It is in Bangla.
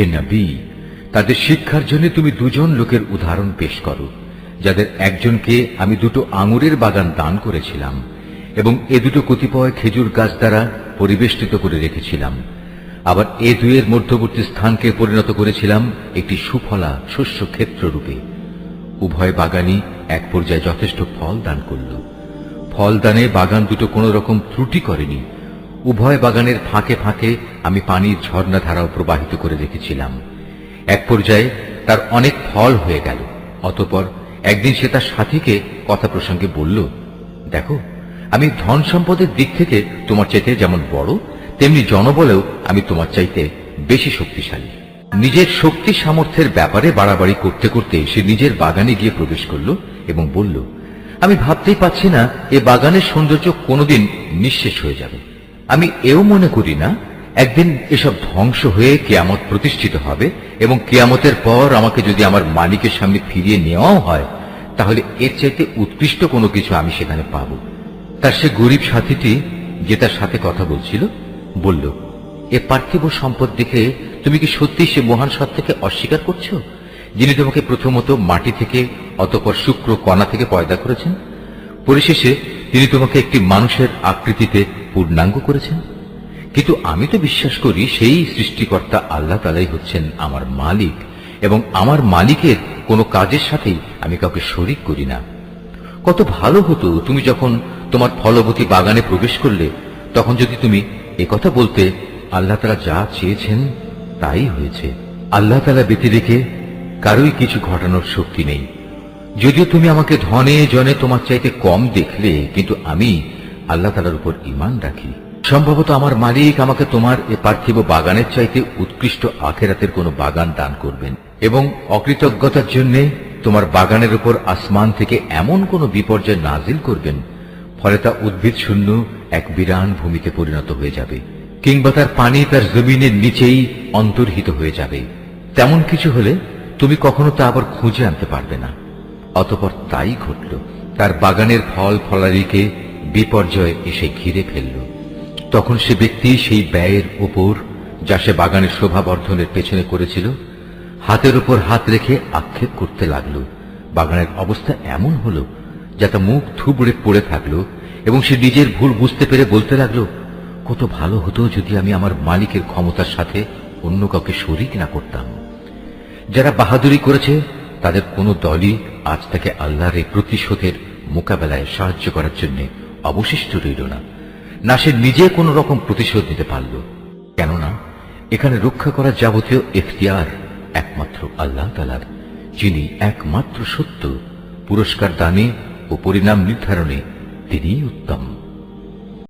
হে নবী, তাদের শিক্ষার জন্য তুমি দুজন লোকের উদাহরণ পেশ করো, যাদের একজনকে আমি দুটো আঙুরের বাগান দান করেছিলাম এবং এ দুটো কতিপয় খেজুর গাছ দ্বারা পরিবেষ্টিত করে রেখেছিলাম। আবার এ দুয়ের মধ্যবর্তী স্থানকে পরিণত করেছিলাম একটি সুফলা শস্য ক্ষেত্র রূপে। উভয় বাগানই এক পর্যায়ে যথেষ্ট ফল দান করল। ফল দানে বাগান দুটো কোন রকম ত্রুটি করেনি উভয় বাগানের ফাঁকে ফাঁকে আমি পানির ঝর্ণা ধারাও প্রবাহিত করে রেখেছিলাম। এক পর্যায়ে তার অনেক ফল হয়ে গেল, অতপর একদিন সে তার সাথীকে কথা প্রসঙ্গে বলল, দেখো, আমি ধন সম্পদের দিক থেকে তোমার চাইতে যেমন বড়, তেমনি জনবলেও আমি তোমার চাইতে বেশি শক্তিশালী। নিজের শক্তি সামর্থ্যের ব্যাপারে বাড়াবাড়ি করতে করতে সে নিজের বাগানে গিয়ে প্রবেশ করল এবং বলল, আমি ভাবতেই পাচ্ছি না, এ বাগানের সৌন্দর্য কোনোদিন নিঃশেষ হয়ে যাবে। আমি এও মনে করি না, একদিন এসব ধ্বংস হয়ে কেয়ামত প্রতিষ্ঠিত হবে এবং কেয়ামতের পর আমাকে যদি আমার মালিকের সামনে ফিরিয়ে নেওয়াও হয়, তাহলে এর চাইতে উৎকৃষ্ট কোনো কিছু আমি সেখানে পাব। তার সে গরিব সাথীটি যে তার সাথে কথা বলছিল, বলল, এ পার্থিব সম্পদ দেখে তুমি কি সত্যি সে মহান সত্তাকে অস্বীকার করছ, যিনি তোমাকে প্রথমত মাটি থেকে অতপর শুক্র কণা থেকে পয়দা করেছেন? পরিশেষে তিনি তোমাকে একটি মানুষের আকৃতিতে পূর্ণাঙ্গ করেছেন। কিন্তু আমি তো বিশ্বাস করি সেই সৃষ্টিকর্তা আল্লাহ তালাই হচ্ছেন আমার মালিক এবং আমার মালিকের কোনো কাজের সাথেই আমি কাউকে শরিক করি না। কত ভালো হতো তুমি যখন তোমার ফলবতী বাগানে প্রবেশ করলে, তখন যদি তুমি একথা বলতে, আল্লাহ তালা যা চেয়েছেন তাই হয়েছে। আল্লাহ তালা ব্যতি রেখে কারোই কিছু ঘটানোর শক্তি নেই। যদিও তুমি আমাকে ধনে জনে তোমার চাইতে কম দেখলে, কিন্তু আমি আল্লাহ তালার উপর ইমান রাখি। সম্ভবত আমার মালিক আমাকে তোমার এ পার্থিব বাগানের চাইতে উৎকৃষ্ট আখেরাতের কোনো বাগান দান করবেন এবং অকৃতজ্ঞতার জন্য তোমার বাগানের উপর আসমান থেকে এমন কোনো বিপর্যয় নাজিল করবেন, ফলে তা উদ্ভিদ শূন্য এক বিরান ভূমিতে পরিণত হয়ে যাবে, কিংবা তার পানি তার জমিনের নিচেই অন্তর্হিত হয়ে যাবে। তেমন কিছু হলে তুমি কখনো তা আবার খুঁজে আনতে পারবে না। অতপর তাই ঘটল, তার বাগানের ফল ফলারিকে বিপর্যয় এসে ঘিরে ফেলল। তখন সে ব্যক্তি সেই ব্যয়ের উপর, যা সে বাগানের শোভা বর্ধনের পেছনে করেছিল, হাতের উপর হাত রেখে আক্ষেপ করতে লাগল। বাগানের অবস্থা এমন হল যাতে মুখ থুবড়ে পড়ে থাকল এবং সে নিজের ভুল বুঝতে পেরে বলতে লাগল, কত ভালো হতো যদি আমি আমার মালিকের ক্ষমতার সাথে অন্য কাউকে শরিক না করতাম। যারা বাহাদুরি করেছে, তাদের কোনো দলই আজ তাকে আল্লাহর এই প্রতিশোধের মোকাবেলায় সাহায্য করার জন্য অবশিষ্ট রইল না। না সে নিজে কোনো রকম প্রতিশোধ নিতে পারল। কেননা, এখানে রক্ষা করার যাবতীয় এখতিয়ার একমাত্র আল্লাহ তালার যিনি একমাত্র সত্য, পুরস্কার দানে ও পরিণাম নির্ধারণে তিনিই উত্তম।